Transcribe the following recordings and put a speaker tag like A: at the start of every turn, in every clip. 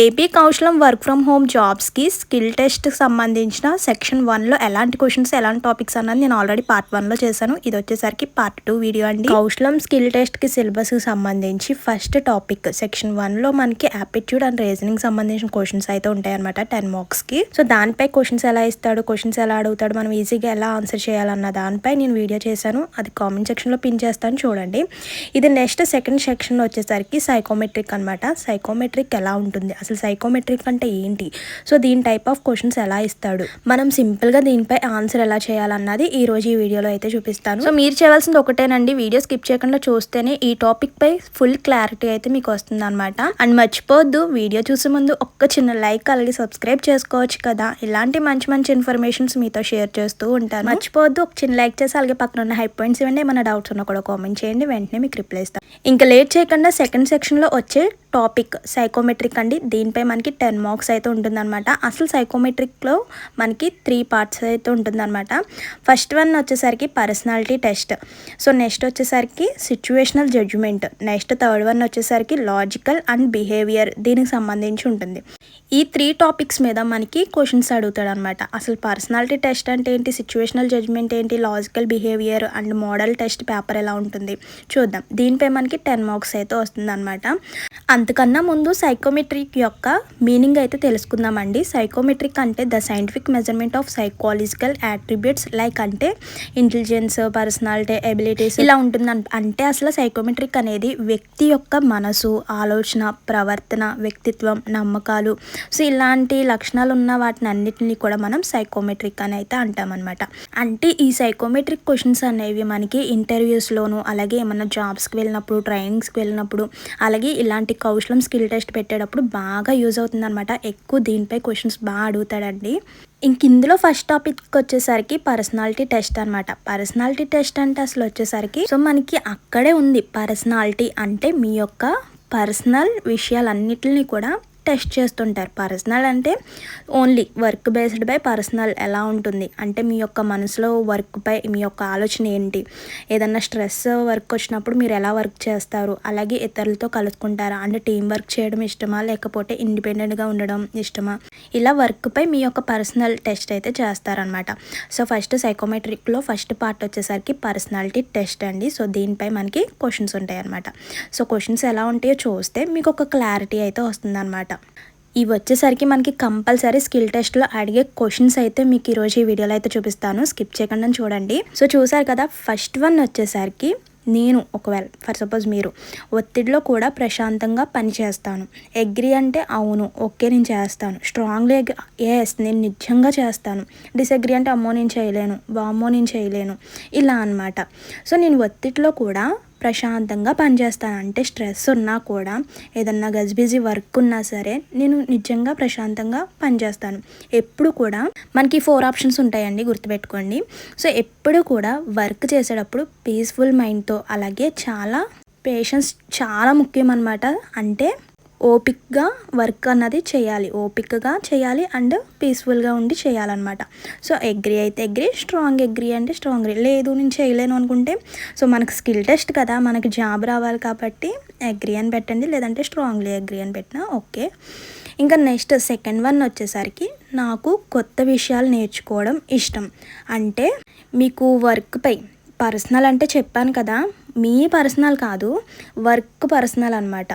A: AP Kaushalam work from home జాబ్స్కి skill టెస్ట్కి సంబంధించిన సెక్షన్ వన్లో ఎలాంటి క్వశ్చన్స్ ఎలాంటి టాపిక్స్ అన్నది నేను ఆల్రెడీ పార్ట్ వన్లో చేశాను. ఇది వచ్చేసరికి పార్ట్ టూ వీడియో అండి. కౌశలం స్కిల్ టెస్ట్కి సిలబస్కి సంబంధించి ఫస్ట్ టాపిక్ సెక్షన్ వన్లో మనకి యాప్టిట్యూడ్ అండ్ రీజనింగ్ సంబంధించిన క్వశ్చన్స్ అయితే ఉంటాయన్నమాట టెన్ మార్క్స్కి సో దానిపై క్వశ్చన్స్ ఎలా ఇస్తాడు క్వశ్చన్స్ ఎలా అడుగుతాడు మనం ఈజీగా ఎలా ఆన్సర్ చేయాలన్న దానిపై నేను వీడియో చేశాను. అది కామెంట్ సెక్షన్లో పిన్ చేస్తాను చూడండి. ఇది నెక్స్ట్ సెకండ్ సెక్షన్లో వచ్చేసరికి సైకోమెట్రిక్ అనమాట సైకోమెట్రిక్ ఎలా ఉంటుంది అసలు సైకోమెట్రిక్ అంటే ఏంటి? సో దీని టైప్ ఆఫ్ క్వశ్చన్స్ ఎలా ఇస్తాడు? మనం సింపుల్గా దీనిపై ఆన్సర్ ఎలా చేయాలన్నది ఈ రోజు ఈ వీడియోలో అయితే చూపిస్తాను. సో మీరు చేయాల్సింది ఒకటేనండి. వీడియో స్కిప్ చేయకుండా చూస్తేనే ఈ టాపిక్ పై ఫుల్ క్లారిటీ అయితే మీకు వస్తుంది అనమాట అండ్ మర్చిపోవద్దు వీడియో చూసే ముందు ఒక్క చిన్న లైక్ అలాగే సబ్స్క్రైబ్ చేసుకోవచ్చు కదా. ఇలాంటి మంచి మంచి ఇన్ఫర్మేషన్స్ మీతో షేర్ చేస్తూ ఉంటాను. మర్చిపోవద్దు ఒక చిన్న లైక్ చేసి అలాగే పక్కన ఉన్న హై పాయింట్స్ ఇవ్వండి. ఏమైనా డౌట్స్ ఉన్నా కూడా కామెంట్ చేయండి. వెంటనే మీకు రిప్లై ఇస్తాను. ఇంకా లేట్ చేయకుండా సెకండ్ సెక్షన్లో వచ్చే టాపిక్ సైకోమెట్రిక్ అండి. దీనిపై మనకి టెన్ మార్క్స్ అయితే ఉంటుందన్నమాట. అసలు సైకోమెట్రిక్లో మనకి త్రీ పార్ట్స్ అయితే ఉంటుందన్నమాట. ఫస్ట్ వన్ వచ్చేసరికి పర్సనాలిటీ టెస్ట్. సో నెక్స్ట్ వచ్చేసరికి situational judgement. Next third one వచ్చేసరికి లాజికల్ అండ్ బిహేవియర్ దీనికి సంబంధించి ఉంటుంది. ఈ త్రీ టాపిక్స్ మీద మనకి క్వశ్చన్స్ అడుగుతాడు అనమాట అసలు పర్సనాలిటీ టెస్ట్ అంటే ఏంటి? సిచ్యువేషనల్ జడ్జ్మెంట్ ఏంటి? Logical behaviour and model test paper ఎలా ఉంటుంది? చూద్దాం. దీనిపై మనకి టెన్ మార్క్స్ అయితే వస్తుందన్నమాట. అంతకన్నా ముందు సైకోమెట్రిక్ యొక్క మీనింగ్ అయితే తెలుసుకుందామండి. సైకోమెట్రిక్ అంటే the scientific measurement of psychological attributes like అంటే ఇంటెలిజెన్స్ పర్సనాలిటీ ఎబిలిటీస్ ఇలా ఉంటుంది అంటే అసలు సైకోమెట్రిక్ అనేది వ్యక్తి యొక్క మనసు ఆలోచన ప్రవర్తన వ్యక్తిత్వం నమ్మకాలు సో ఇలాంటి లక్షణాలు ఉన్న వాటిని అన్నిటిని కూడా మనం సైకోమెట్రిక్ అని అయితే అంటామన్నమాట. అంటే ఈ సైకోమెట్రిక్ క్వశ్చన్స్ అనేవి మనకి ఇంటర్వ్యూస్లోను అలాగే ఏమన్నా జాబ్స్కి వెళ్ళినప్పుడు ట్రైనింగ్స్కి వెళ్ళినప్పుడు అలాగే ఇలాంటి కౌశలం స్కిల్ టెస్ట్ పెట్టేటప్పుడు బాగా యూజ్ అవుతుంది అనమాట ఎక్కువ దీనిపై క్వశ్చన్స్ బాగా అడుగుతాడండి. ఇంక ఇందులో ఫస్ట్ టాపిక్ వచ్చేసరికి పర్సనాలిటీ టెస్ట్ అనమాట పర్సనాలిటీ టెస్ట్ అంటే అసలు వచ్చేసరికి సో మనకి అక్కడే ఉంది పర్సనాలిటీ అంటే మీ యొక్క పర్సనల్ విషయాలన్నిటిని కూడా టెస్ట్ చేస్తుంటారు. పర్సనల్ అంటే only work based by personal ఎలా ఉంటుంది? అంటే మీ యొక్క మనసులో వర్క్పై మీ యొక్క ఆలోచన ఏంటి? ఏదన్నా స్ట్రెస్ వర్క్ వచ్చినప్పుడు మీరు ఎలా వర్క్ చేస్తారు? అలాగే ఇతరులతో కలుసుకుంటారా? అంటే టీం వర్క్ చేయడం ఇష్టమా? లేకపోతే ఇండిపెండెంట్గా ఉండడం ఇష్టమా? ఇలా వర్క్పై మీ యొక్క పర్సనల్ టెస్ట్ అయితే చేస్తారనమాట సో ఫస్ట్ సైకోమెట్రిక్లో ఫస్ట్ పార్ట్ వచ్చేసరికి పర్సనాలిటీ టెస్ట్ అండి. సో దీనిపై మనకి క్వశ్చన్స్ ఉంటాయి అనమాట సో క్వశ్చన్స్ ఎలా ఉంటాయో చూస్తే మీకు ఒక క్లారిటీ అయితే వస్తుందన్నమాట. ఇవి వచ్చేసరికి మనకి కంపల్సరీ స్కిల్ టెస్ట్లో అడిగే క్వశ్చన్స్ అయితే మీకు ఈరోజు ఈ వీడియోలో అయితే చూపిస్తాను. స్కిప్ చేయకుండా చూడండి. సో చూసారు కదా ఫస్ట్ వన్ వచ్చేసరికి నేను ఒకవేళ ఫర్ సపోజ్ మీరు ఒత్తిడిలో కూడా ప్రశాంతంగా పని చేస్తాను. అగ్రి అంటే అవును ఓకే నేను చేస్తాను. స్ట్రాంగ్లీ ఎస్ నేను నిజంగా చేస్తాను. డిసగ్రీ అంటే అమ్మో నేను చేయలేను బామ్మో నేను చేయలేను ఇలా అనమాట. సో నేను ఒత్తిడిలో కూడా ప్రశాంతంగా పనిచేస్తాను. అంటే స్ట్రెస్ ఉన్నా కూడా ఏదన్నా గజిబిజీ వర్క్ ఉన్నా సరే నేను నిజంగా ప్రశాంతంగా పనిచేస్తాను. ఎప్పుడు కూడా మనకి ఫోర్ ఆప్షన్స్ ఉంటాయండి గుర్తుపెట్టుకోండి. సో ఎప్పుడు కూడా వర్క్ చేసేటప్పుడు పీస్ఫుల్ మైండ్తో అలాగే చాలా పేషెన్స్ చాలా ముఖ్యం అనమాట అంటే ఓపిక్గా వర్క్ అన్నది చేయాలి. ఓపిక్గా చేయాలి అండ్ పీస్ఫుల్గా ఉండి చేయాలన్నమాట. సో అగ్రి అయితే అగ్రి స్ట్రాంగ్ అగ్రి అంటే స్ట్రాంగ్ లేదు నేను చేయలేను అనుకుంటే సో మనకు స్కిల్ టెస్ట్ కదా మనకి జాబ్ రావాలి కాబట్టి అగ్రి అని పెట్టండి. లేదంటే స్ట్రాంగ్లీ అగ్రి అని పెట్టినా ఓకే. ఇంకా నెక్స్ట్ సెకండ్ వన్ వచ్చేసరికి నాకు కొత్త విషయాలు నేర్చుకోవడం ఇష్టం. అంటే మీకు వర్క్పై పర్సనల్ అంటే చెప్పాను కదా మీ పర్సనల్ కాదు వర్క్ పర్సనల్ అనమాట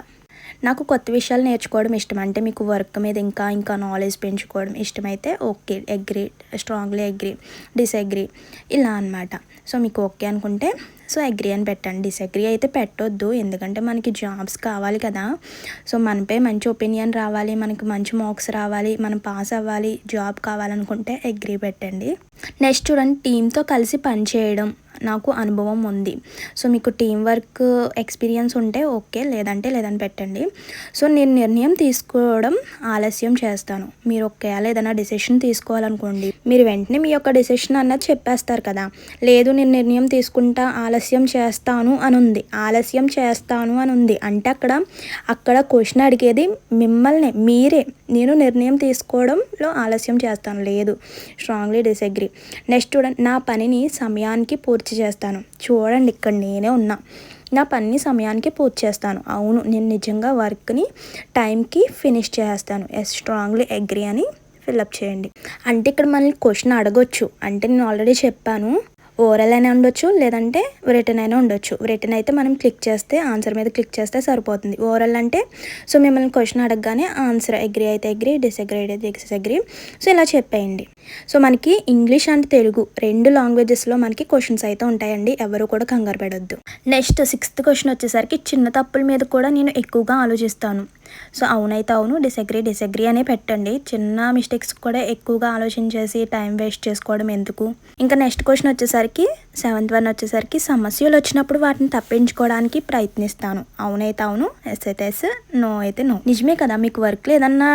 A: నాకు కొత్త విషయాలు నేర్చుకోవడం ఇష్టం. అంటే మీకు వర్క్ మీద ఇంకా ఇంకా నాలెడ్జ్ పెంచుకోవడం ఇష్టమైతే okay agree strongly agree disagree ఇలా అనమాట సో మీకు ఓకే అనుకుంటే సో అగ్రి అని పెట్టండి. డిసగ్రీ అయితే పెట్టొద్దు. ఎందుకంటే మనకి జాబ్స్ కావాలి కదా. సో మనపై మంచి ఒపీనియన్ రావాలి మనకి మంచి మార్క్స్ రావాలి మనం పాస్ అవ్వాలి జాబ్ కావాలనుకుంటే అగ్రి పెట్టండి. నెక్స్ట్ చూడండి టీంతో కలిసి పనిచేయడం నాకు అనుభవం ఉంది. సో మీకు టీం వర్క్ ఎక్స్పీరియన్స్ ఉంటే ఓకే లేదంటే లేదని పెట్టండి. సో నేను నిర్ణయం తీసుకోవడం ఆలస్యం చేస్తాను. మీరు ఒకవేళ ఏదైనా డిసిషన్ తీసుకోవాలనుకోండి. మీరు వెంటనే మీ యొక్క డిసిషన్ అన్నది చెప్పేస్తారు కదా. లేదు నేను నిర్ణయం తీసుకుంటా ఆలస్యం చేస్తాను అని ఉంది ఆలస్యం చేస్తాను అని ఉంది అంటే అక్కడ అక్కడ క్వశ్చన్ అడిగేది మిమ్మల్ని మీరే. నేను నిర్ణయం తీసుకోవడంలో ఆలస్యం చేస్తాను. లేదు స్ట్రాంగ్లీ డిసగ్రీ నెక్స్ట్ చూడండి నా పనిని సమయానికి పూర్తి చేస్తాను. చూడండి ఇక్కడ నేనే ఉన్నా. నా పని సమయానికి పూర్తి చేస్తాను. అవును నేను నిజంగా వర్క్ని టైంకి ఫినిష్ చేస్తాను. ఎస్ స్ట్రాంగ్లీ అగ్రి అని ఫిల్అప్ చేయండి. అంటే ఇక్కడ మనల్ని క్వశ్చన్ అడగొచ్చు. అంటే నేను ఆల్రెడీ చెప్పాను. ఓరల్ అయినా ఉండొచ్చు లేదంటే రిటర్న్ అయినా ఉండొచ్చు. రిటర్న్ అయితే మనం క్లిక్ చేస్తే ఆన్సర్ మీద క్లిక్ చేస్తే సరిపోతుంది. ఓరల్ అంటే సో మిమ్మల్ని క్వశ్చన్ అడగగానే ఆన్సర్ అగ్రి అయితే అగ్రి డిసగ్రీ అయితే డిసగ్రీ సో ఇలా చెప్పేయండి. సో మనకి ఇంగ్లీష్ అండ్ తెలుగు రెండు లాంగ్వేజెస్లో మనకి క్వశ్చన్స్ అయితే ఉంటాయండి. ఎవరు కూడా కంగారు పడొద్దు. నెక్స్ట్ సిక్స్త్ క్వశ్చన్ వచ్చేసరికి చిన్న తప్పుల మీద కూడా నేను ఎక్కువగా ఆలోచిస్తాను. సో అవునైతే అవును డిసగ్రీ డిసగ్రీ అనే పెట్టండి. చిన్న మిస్టేక్స్ కూడా ఎక్కువగా ఆలోచించేసి టైం వేస్ట్ చేసుకోవడం ఎందుకు? ఇంకా నెక్స్ట్ క్వశ్చన్ వచ్చేసరికి సెవెంత్ వన్ వచ్చేసరికి సమస్యలు వచ్చినప్పుడు వాటిని తప్పించుకోవడానికి ప్రయత్నిస్తాను. అవునైతే అవును ఎస్ అయితే ఎస్ నో అయితే నో నిజమే కదా మీకు వర్క్లో ఏదన్నా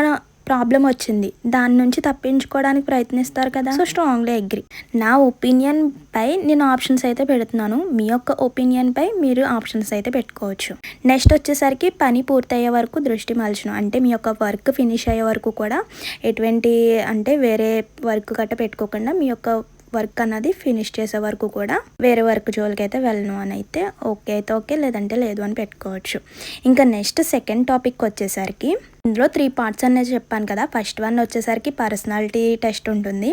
A: ప్రాబ్లం వచ్చింది. దాని నుంచి తప్పించుకోవడానికి ప్రయత్నిస్తారు కదా. సో స్ట్రాంగ్లీ అగ్రి నా ఒపీనియన్ పై నేను ఆప్షన్స్ అయితే పెడుతున్నాను. మీ యొక్క ఒపీనియన్ పై మీరు ఆప్షన్స్ అయితే పెట్టుకోవచ్చు. నెక్స్ట్ వచ్చేసరికి పని పూర్తయ్యే వరకు దృష్టి మలచను. అంటే మీ యొక్క వర్క్ ఫినిష్ అయ్యే వరకు కూడా ఎటువంటి అంటే వేరే వర్క్ గట్ట పెట్టుకోకుండా మీ యొక్క వర్క్ అన్నది ఫినిష్ చేసే వరకు కూడా వేరే వర్క్ జోలికి అయితే వెళ్ళను అని అయితే ఓకే అయితే ఓకే లేదంటే లేదు అని పెట్టుకోవచ్చు. ఇంకా నెక్స్ట్ సెకండ్ టాపిక్ వచ్చేసరికి ఇందులో త్రీ పార్ట్స్ అనేది చెప్పాను కదా. ఫస్ట్ వన్ వచ్చేసరికి పర్సనాలిటీ టెస్ట్ ఉంటుంది.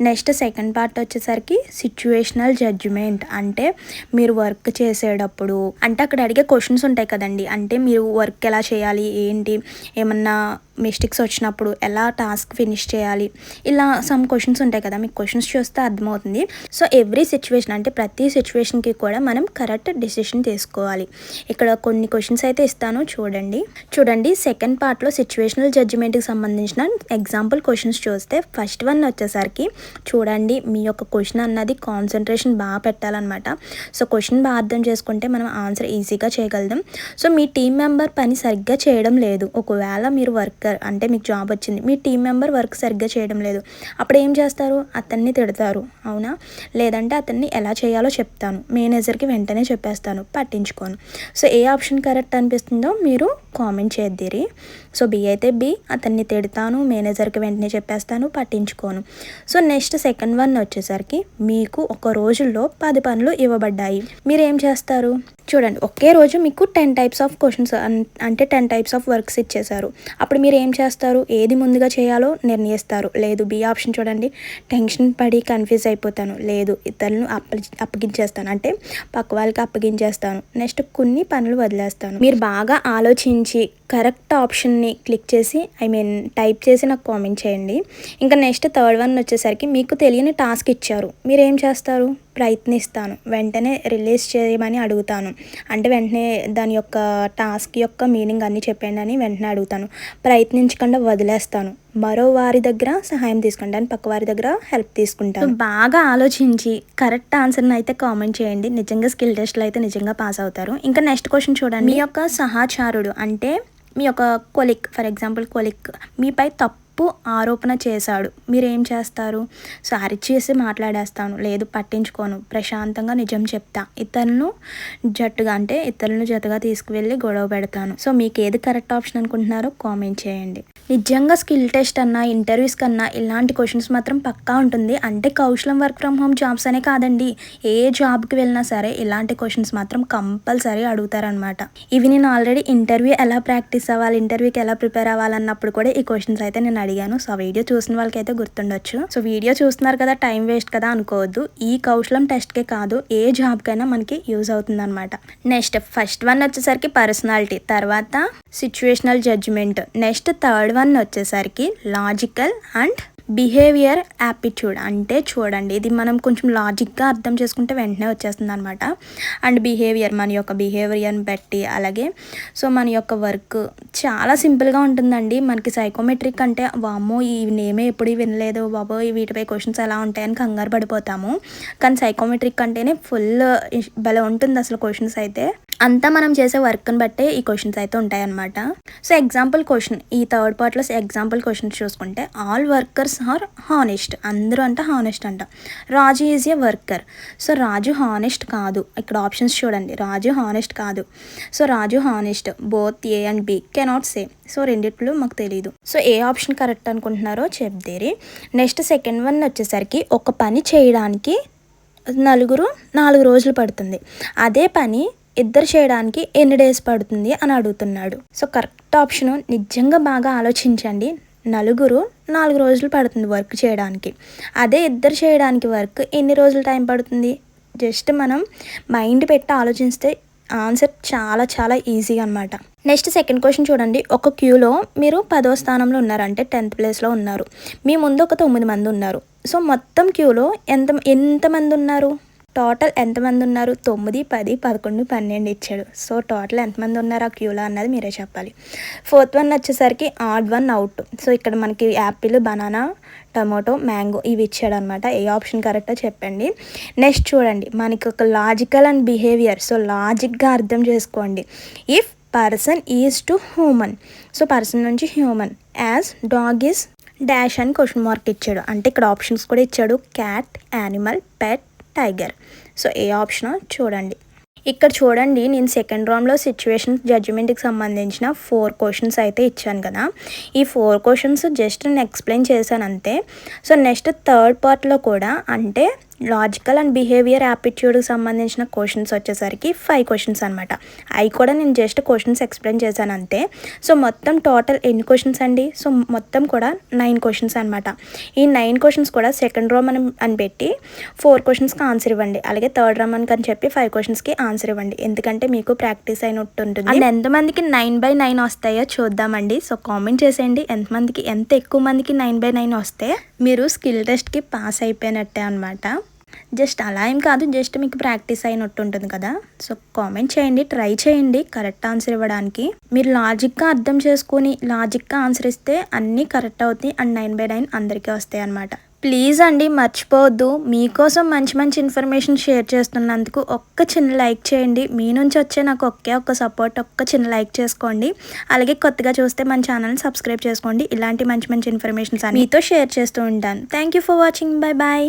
A: నెక్స్ట్ సెకండ్ పార్ట్ వచ్చేసరికి సిచ్యువేషనల్ జడ్జిమెంట్ అంటే మీరు వర్క్ చేసేటప్పుడు. అంటే అక్కడ అడిగే క్వశ్చన్స్ ఉంటాయి కదండి. అంటే మీరు వర్క్ ఎలా చేయాలి? ఏంటి? ఏమన్నా మిస్టేక్స్ వచ్చినప్పుడు ఎలా టాస్క్ ఫినిష్ చేయాలి? ఇలా సమ్ క్వశ్చన్స్ ఉంటాయి కదా. మీకు క్వశ్చన్స్ చూస్తే అర్థమవుతుంది. సో ఎవ్రీ సిచ్యువేషన్ అంటే ప్రతి సిచ్యువేషన్కి కూడా మనం కరెక్ట్ డిసిషన్ తీసుకోవాలి. ఇక్కడ కొన్ని క్వశ్చన్స్ అయితే ఇస్తాను. చూడండి. చూడండి. సెకండ్ పార్ట్లో సిచ్యువేషనల్ జడ్జిమెంట్కి సంబంధించిన ఎగ్జాంపుల్ క్వశ్చన్స్ చూస్తే ఫస్ట్ వన్ వచ్చేసరికి చూడండి మీ యొక్క క్వశ్చన్ అన్నది కాన్సన్ట్రేషన్ బాగా పెట్టాలన్నమాట. సో క్వశ్చన్ బాగా అర్థం చేసుకుంటే మనం ఆన్సర్ ఈజీగా చేయగలుగుతాం. సో మీ టీం మెంబర్ పని సరిగ్గా చేయడం లేదు. ఒకవేళ మీరు వర్కర్ అంటే మీకు జాబ్ వచ్చింది మీ టీం మెంబర్ వర్క్ సరిగ్గా చేయడం లేదు. అప్పుడు ఏం చేస్తారు? అతన్ని తిడతారు అవునా? లేదంటే అతన్ని ఎలా చేయాలో చెప్తాను. మేనేజర్కి వెంటనే చెప్పేస్తాను పట్టించుకోను. సో ఏ ఆప్షన్ కరెక్ట్ అనిపిస్తుందో మీరు కామెంట్ చేద్దిరి. సో బి అయితే బి అతన్ని తిడతాను మేనేజర్కి వెంటనే చెప్పేస్తాను పట్టించుకోను. సో నెక్స్ట్ సెకండ్ వన్ వచ్చేసరికి మీకు ఒక రోజుల్లో పది పనులు ఇవ్వబడ్డాయి. మీరు ఏం చేస్తారు? చూడండి ఒకే రోజు మీకు టెన్ టైప్స్ ఆఫ్ క్వశ్చన్స్ అంటే టెన్ టైప్స్ ఆఫ్ వర్క్స్ ఇచ్చేశారు. అప్పుడు మీరు ఏం చేస్తారు? ఏది ముందుగా చేయాలో నిర్ణయిస్తారు. లేదు బి ఆప్షన్ చూడండి. టెన్షన్ పడి కన్ఫ్యూజ్ అయిపోతాను. లేదు ఇతరులను అప్ప అప్పగించేస్తాను. అంటే పక్క వాళ్ళకి అప్పగించేస్తాను. నెక్స్ట్ కొన్ని పనులు వదిలేస్తాను. మీరు బాగా ఆలోచించి కరెక్ట్ ఆప్షన్ని క్లిక్ చేసి ఐ మీన్ టైప్ చేసి నాకు కామెంట్ చేయండి. ఇంకా నెక్స్ట్ థర్డ్ వన్ వచ్చేసరికి మీకు తెలియని టాస్క్ ఇచ్చారు. మీరు ఏం చేస్తారు? ప్రయత్నిస్తాను. వెంటనే రిలీజ్ చేయమని అడుగుతాను. అంటే వెంటనే దాని యొక్క టాస్క్ యొక్క మీనింగ్ అన్నీ చెప్పండి అని వెంటనే అడుగుతాను. ప్రయత్నించకుండా వదిలేస్తాను. మరో వారి దగ్గర సహాయం తీసుకుంటాను. పక్క వారి దగ్గర హెల్ప్ తీసుకుంటాను. బాగా ఆలోచించి కరెక్ట్ ఆన్సర్ని అయితే కామెంట్ చేయండి. నిజంగా స్కిల్ టెస్ట్లో అయితే నిజంగా పాస్ అవుతారు. ఇంకా నెక్స్ట్ క్వశ్చన్ చూడండి. మీ యొక్క సహచారుడు అంటే మీ యొక్క కొలిక్ ఫర్ ఎగ్జాంపుల్ కొలిక్ మీపై తప్పు ఆరోపణ చేశాడు. మీరేం చేస్తారు? సో అరిచేసి మాట్లాడేస్తాను. లేదు పట్టించుకోను. ప్రశాంతంగా నిజం చెప్తా. ఇతరులను జట్టుగా అంటే ఇతరులను జతగా తీసుకువెళ్ళి గొడవ పెడతాను. సో మీకు ఏది కరెక్ట్ ఆప్షన్ అనుకుంటున్నారో కామెంట్ చేయండి. నిజంగా స్కిల్ టెస్ట్ అన్నా ఇంటర్వ్యూస్ కన్నా ఇలాంటి క్వశ్చన్స్ మాత్రం పక్కా ఉంటుంది. అంటే కౌశలం వర్క్ ఫ్రమ్ హోమ్ జాబ్స్ అనే కాదండి. ఏ జాబ్కి వెళ్ళినా సరే ఇలాంటి క్వశ్చన్స్ మాత్రం కంపల్సరీ అడుగుతారనమాట ఇవి నేను ఆల్రెడీ ఇంటర్వ్యూ ఎలా ప్రాక్టీస్ అవ్వాలి ఇంటర్వ్యూకి ఎలా ప్రిపేర్ అవ్వాలన్నప్పుడు కూడా ఈ క్వశ్చన్స్ అయితే నేను అడిగాను. సో వీడియో చూసిన వాళ్ళకైతే గుర్తుండొచ్చు. సో వీడియో చూస్తున్నారు కదా టైం వేస్ట్ కదా అనుకోవద్దు. ఈ కౌశలం టెస్ట్కే కాదు ఏ జాబ్కైనా మనకి యూజ్ అవుతుంది అనమాట నెక్స్ట్ ఫస్ట్ వన్ వచ్చేసరికి పర్సనాలిటీ తర్వాత situational judgement. Next third one వచ్చేసరికి లాజికల్ అండ్ బిహేవియర్ యాప్టిట్యూడ్ అంటే చూడండి ఇది మనం కొంచెం లాజిక్గా అర్థం చేసుకుంటే వెంటనే వచ్చేస్తుంది అనమాట అండ్ బిహేవియర్ మన యొక్క బిహేవియర్ని బట్టి అలాగే సో మన యొక్క వర్క్ చాలా సింపుల్గా ఉంటుందండి. మనకి సైకోమెట్రిక్ అంటే వామ్మో ఈ నేమే ఎప్పుడు వినలేదు బాబో వీటిపై క్వశ్చన్స్ ఎలా ఉంటాయని కంగారు పడిపోతాము. కానీ సైకోమెట్రిక్ అంటేనే ఫుల్ భలే ఉంటుంది అసలు క్వశ్చన్స్ అయితే. అంతా మనం చేసే వర్క్ని బట్టే ఈ క్వశ్చన్స్ అయితే ఉంటాయన్నమాట. సో ఎగ్జాంపుల్ క్వశ్చన్ ఈ థర్డ్ పార్ట్లో ఎగ్జాంపుల్ క్వశ్చన్స్ చూసుకుంటే ఆల్ వర్కర్స్ ఆర్ హానెస్ట్. అందరూ అంట హానెస్ట్ అంట. Raju is a worker. So Raju honest కాదు. ఇక్కడ ఆప్షన్స్ చూడండి. రాజు హానెస్ట్ కాదు. So Raju honest. Both A and B cannot say so రెండిట్లో మాకు తెలియదు సో ఏ ఆప్షన్ కరెక్ట్ అనుకుంటున్నారో చెప్దేరి నెక్స్ట్ సెకండ్ వన్ వచ్చేసరికి ఒక పని చేయడానికి నలుగురు నాలుగు రోజులు పడుతుంది. అదే పని ఇద్దరు చేయడానికి ఎన్ని డేస్ పడుతుంది అని అడుగుతున్నాడు. సో కరెక్ట్ ఆప్షన్ నిజంగా బాగా ఆలోచించండి. నలుగురు నాలుగు రోజులు పడుతుంది వర్క్ చేయడానికి. అదే ఇద్దరు చేయడానికి వర్క్ ఎన్ని రోజులు టైం పడుతుంది? జస్ట్ మనం మైండ్ పెట్టి ఆలోచిస్తే ఆన్సర్ చాలా చాలా ఈజీగా అనమాట నెక్స్ట్ సెకండ్ క్వశ్చన్ చూడండి. ఒక క్యూలో మీరు పదో స్థానంలో ఉన్నారు అంటే టెన్త్ ప్లేస్లో ఉన్నారు. మీ ముందు ఒక తొమ్మిది మంది ఉన్నారు. సో మొత్తం క్యూలో ఎంత ఎంతమంది ఉన్నారు? టోటల్ ఎంతమంది ఉన్నారు? తొమ్మిది పది పదకొండు పన్నెండు ఇచ్చాడు. సో టోటల్ ఎంతమంది ఉన్నారు? ఆ క్యూలో అన్నది మీరే చెప్పాలి. ఫోర్త్ వన్ వచ్చేసరికి ఆడ్ వన్ అవుట్. సో ఇక్కడ మనకి యాపిల్ బనానా టమాటో మ్యాంగో ఇవి ఇచ్చాడు అనమాట ఏ ఆప్షన్ కరెక్టో చెప్పండి. నెక్స్ట్ చూడండి. మనకి ఒక లాజికల్ అండ్ బిహేవియర్. సో లాజిక్గా అర్థం చేసుకోండి. If person is to human so person నుంచి human as dog is dash అని క్వశ్చన్ మార్క్ ఇచ్చాడు. అంటే ఇక్కడ ఆప్షన్స్ కూడా ఇచ్చాడు. Cat animal pet tiger. So A option చూడండి. ఇక్కడ చూడండి నేను సెకండ్ రౌండ్లో సిచ్యువేషన్ జడ్జిమెంట్కి సంబంధించిన ఫోర్ క్వశ్చన్స్ అయితే ఇచ్చాను కదా. ఈ ఫోర్ క్వశ్చన్స్ జస్ట్ నేను ఎక్స్ప్లెయిన్ చేశాను అంతే. సో నెక్స్ట్ థర్డ్ పార్ట్లో కూడా అంటే లాజికల్ అండ్ బిహేవియర్ యాప్టిట్యూడ్కి సంబంధించిన క్వశ్చన్స్ వచ్చేసరికి ఫైవ్ క్వశ్చన్స్ అనమాట అవి కూడా నేను జస్ట్ క్వశ్చన్స్ ఎక్స్ప్లెయిన్ చేశాను అంతే. సో మొత్తం టోటల్ ఎన్ని క్వశ్చన్స్ అండి? సో మొత్తం కూడా నైన్ క్వశ్చన్స్ అనమాట ఈ నైన్ క్వశ్చన్స్ కూడా సెకండ్ రోమ్ అని అని పెట్టి ఫోర్ క్వశ్చన్స్కి ఆన్సర్ ఇవ్వండి. అలాగే థర్డ్ రోమ్ అని చెప్పి ఫైవ్ క్వశ్చన్స్కి ఆన్సర్ ఇవ్వండి. ఎందుకంటే మీకు ప్రాక్టీస్ అయినట్టు ఉంటుంది అండ్ ఎంతమందికి నైన్ బై నైన్ వస్తాయో చూద్దామండి. సో కామెంట్ చేసేయండి. ఎంతమందికి ఎంత ఎక్కువ మందికి నైన్ బై నైన్ వస్తే మీరు స్కిల్ టెస్ట్కి పాస్ అయిపోయినట్టే అనమాట జస్ట్ అలా ఏం కాదు జస్ట్ మీకు ప్రాక్టీస్ అయినట్టు ఉంటుంది కదా. సో కామెంట్ చేయండి ట్రై చేయండి కరెక్ట్ ఆన్సర్ ఇవ్వడానికి. మీరు లాజిక్గా అర్థం చేసుకొని లాజిక్గా ఆన్సర్ ఇస్తే అన్నీ కరెక్ట్ అవుతాయి అండ్ నైన్ బై నైన్ అందరికీ వస్తాయి అనమాట ప్లీజ్ అండి మర్చిపోవద్దు. మీకోసం మంచి మంచి ఇన్ఫర్మేషన్ షేర్ చేస్తున్నందుకు ఒక్క చిన్న లైక్ చేయండి. మీ నుంచి వచ్చే నాకు ఒకే ఒక్క సపోర్ట్ ఒక్క చిన్న లైక్ చేసుకోండి. అలాగే కొత్తగా చూస్తే మన ఛానల్ని సబ్స్క్రైబ్ చేసుకోండి. ఇలాంటి మంచి మంచి ఇన్ఫర్మేషన్స్ మీతో షేర్ చేస్తూ ఉంటాను. Thank you for watching bye bye